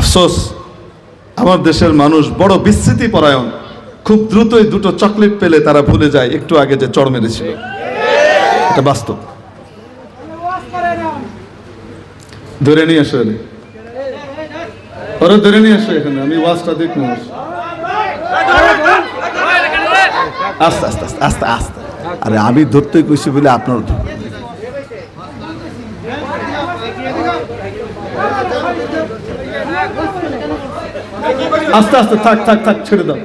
আফসোস, আমার দেশের মানুষ বড় বিস্মৃতি পরায়ণ। খুব দ্রুতই দুটো চকলেট পেলে তারা ভুলে যায়, একটু আগে যে চড় মেরেছিল। এটা বাস্তব। ধরে নিয়ে আসো। ওরা, ধরে নিয়ে আসো এখানে, আমি ওয়াজটা দেখব। আস্তে আস্তে আস্তে আস্তে আস্তে। আরে, আমি ধরতে কইছি বলে আপনার। আস্তে আস্তে, থাক থাক থাক, ছেড়ে দাও।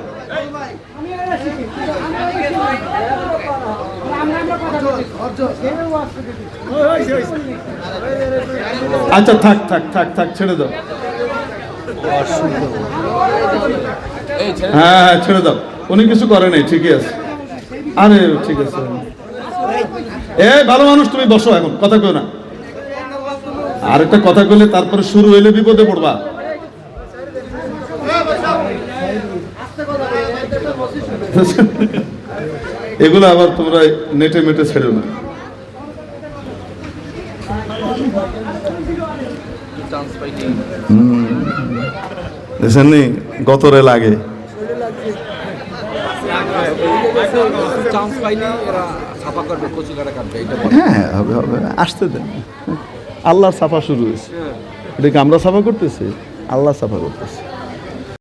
আচ্ছা থাক থাক থাক থাক, ছেড়ে দাও। হ্যাঁ হ্যাঁ ছেড়ে দাও। উনি কিছু করে নাই, ঠিকই আছে। আরে, ঠিক আছে। এ, ভালো মানুষ তুমি, বসো এখন, কথা কেউ না। আর একটা কথা কইলে তারপরে শুরু হইলে বিপদে পড়বা। এগুলো আবার তোমরা নেটে মেটে ছেড়ো না। গতরে লাগে। হ্যাঁ হবে আসতে দেন। আল্লাহ সাফা শুরু হয়েছে। এটা কি আমরা সাফা করতেছি? আল্লাহ সাফা করতেছে।